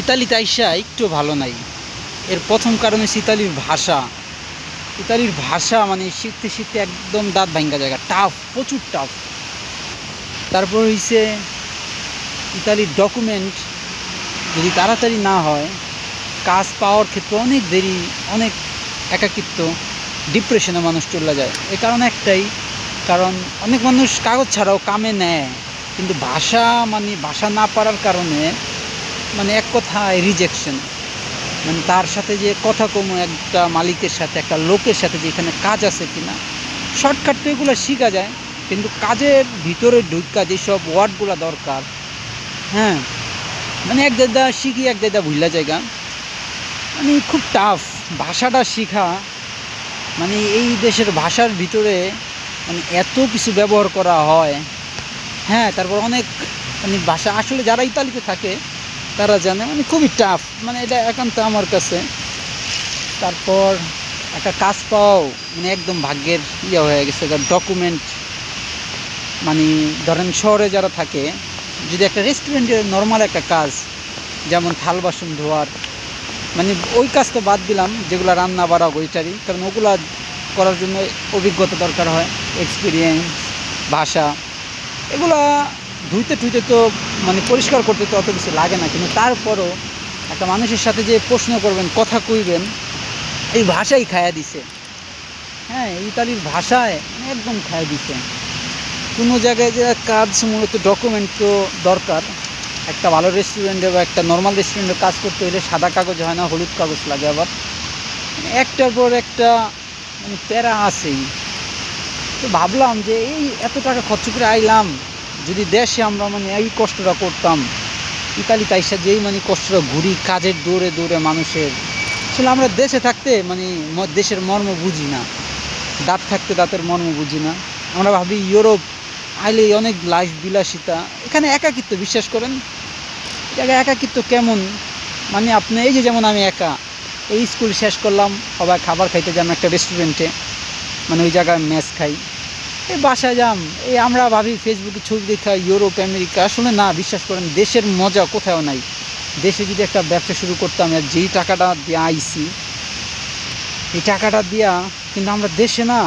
ইতালিতে আইসা একটু ভালো নাই। এর প্রথম কারণ হচ্ছে ইতালির ভাষা। ইতালির ভাষা মানে শিখতে শিখতে একদম দাঁত ভাঙ্গা জায়গা টাফ প্রচুর টাফ তারপর হইছে ইতালির ডকুমেন্ট যদি তাড়াতাড়ি না হয়, কাজ পাওয়ার ক্ষেত্রে অনেক দেরি, অনেক একাকিত্ব ডিপ্রেশনে মানুষ চলে যায়। এ কারণ একটাই, কারণ অনেক মানুষ কাগজ ছাড়াও কামে নেয়। কিন্তু ভাষা মানে ভাষা না পারার কারণে মানে এক কথায় রিজেকশন মানে তার সাথে যে কথা কমো, একটা মালিকের সাথে, একটা লোকের সাথে যে এখানে কাজ আছে কিনা। শর্টকাট তো এগুলো শেখা যায়, কিন্তু কাজের ভিতরে ঢুকা যেসব ওয়ার্ডগুলো দরকার হ্যাঁ মানে এক দাদা শিখি, এক দাদা ভুলা জায়গা। মানে খুব টাফ ভাষাটা শেখা। মানে এই দেশের ভাষার ভিতরে মানে এত কিছু ব্যবহার করা হয়। হ্যাঁ তারপর অনেক মানে ভাষা, আসলে যারা ইতালিতে থাকে তারা জানে। মানে খুবই টাফ মানে এটা একান্ত আমার কাছে। তারপর একটা কাজ পাওয়াও মানে একদম ভাগ্যের ইয়ে হয়ে গেছে। ডকুমেন্ট মানে ধরেন শহরে যারা থাকে, যদি একটা রেস্টুরেন্টের নর্মাল একটা কাজ, যেমন থাল বাসন ধোয়ার মানে ওই কাজ তো বাদ দিলাম, যেগুলো রান্না বাড়া ওইটারই, কারণ ওগুলা করার জন্য অভিজ্ঞতা দরকার হয় এক্সপিরিয়েন্স ভাষা, এগুলা ধুইতে টুইতে তো মানে পরিষ্কার করতে তো অত কিছু লাগে না, কিন্তু তারপরও একটা মানুষের সাথে যে প্রশ্ন করবেন, কথা কইবেন, এই ভাষাই খায়া দিছে। হ্যাঁ ইতালির ভাষায় একদম খায়া দিছে। কোনো জায়গায় যে কাজ মূলত ডকুমেন্ট তো দরকার। একটা ভালো রেস্টুরেন্টে বা একটা নর্মাল রেস্টুরেন্টে কাজ করতে হলে সাদা কাগজ হয় না, হলুদ কাগজ লাগে আবার। মানে একটার পর একটা মানে প্যারা আছেই। তো ভাবলাম যে এই এত টাকা খরচ করে আইলাম যদি দেশে আমরা মানে এই কষ্টটা করতাম ইতালি তাইসা যেই মানে কষ্টটা ঘুরি, কাজের দৌড়ে দৌড়ে মানুষের, আসলে আমরা দেশে থাকতে মানে দেশের মর্ম বুঝি না। দাঁত থাকতে দাঁতের মর্ম বুঝি না। আমরা ভাবি ইউরোপ আইলে অনেক লাইফ বিলাসিতা এখানে একাকিত্ব, বিশ্বাস করেন? জায়গায় একাকিত্ব কেমন? মানে আপনি এই যে যেমন আমি একা, এই স্কুল শেষ করলাম, সবাই খাবার খাইতে যাম একটা রেস্টুরেন্টে মানে ওই জায়গায় ম্যাচ খাই। এই বাসায় যাম। এই আমরা ভাবি ফেসবুকে ছবি দেখা ইউরোপ, আমেরিকা। আসলে না, বিশ্বাস করেন, দেশের মজা কোথাও নাই। দেশে যদি একটা ব্যবসা শুরু করতাম আর যেই টাকাটা দিয়ে আইছি, এই টাকাটা দিয়া, কিন্তু আমরা দেশে না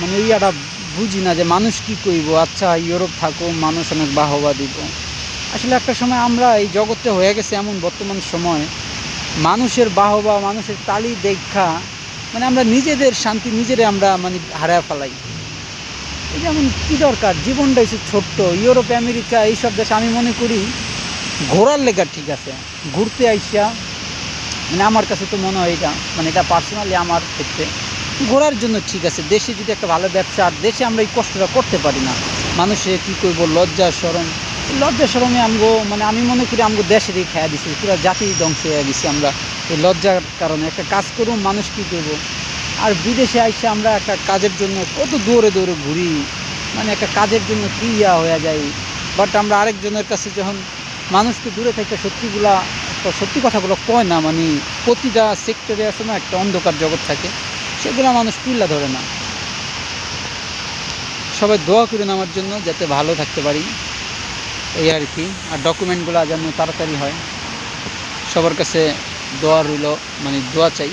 মানে ইয়াটা বুঝি না যে মানুষ কি কইব? আচ্ছা ইউরোপ থাকো, মানুষ অনেক বাহবা দিব। আসলে একটা সময় আমরা এই জগতে হয়ে গেছে এমন বর্তমান সময়। মানুষের বাহবা, মানুষের তালি দেখা মানে আমরা নিজেদের শান্তি নিজেরে আমরা মানে হারায় ফেলাই। যেমন কী দরকার? জীবনটা হচ্ছে ছোট্ট। ইউরোপ, আমেরিকা, এইসব দেশে আমি মনে করি ঘোরার লেগা ঠিক আছে। ঘুরতে আইসা মানে আমার কাছে তো মনে হয় এটা মানে এটা পার্সোনালি আমার ক্ষেত্রে। ঘোরার জন্য ঠিক আছে। দেশে যদি একটা ভালো ব্যবসা, আর দেশে আমরা এই কষ্টটা করতে পারি না। মানুষে কী করব? লজ্জা সরম লজ্জা সরমে আমগো মানে আমি মনে করি আমগো দেশেরই খেয়া দিছি, পুরো জাতি ধ্বংস হয়ে গেছি আমরা। এই লজ্জার কারণে একটা কাজ করুম মানুষ কী করব? আর বিদেশে আইসে আমরা একটা কাজের জন্য কত দৌড়ে দৌড়ে ঘুরি মানে একটা কাজের জন্য কী ইয়া হয়ে যায় বাট আমরা আরেকজনের কাছে যখন মানুষকে দূরে থেকে সত্যিগুলা সত্যি কথাগুলো কয় না মানে প্রতিটা সেক্টরে আছে না একটা অন্ধকার জগৎ থাকে, সেগুলো মানুষ তুল্লা ধরে না। সবাই দোয়া করেন আমার জন্য যাতে ভালো থাকতে পারি। এই আর কি। আর ডকুমেন্টগুলো যেন তাড়াতাড়ি হয়। সবার কাছে দোয়া রইল মানে দোয়া চাই।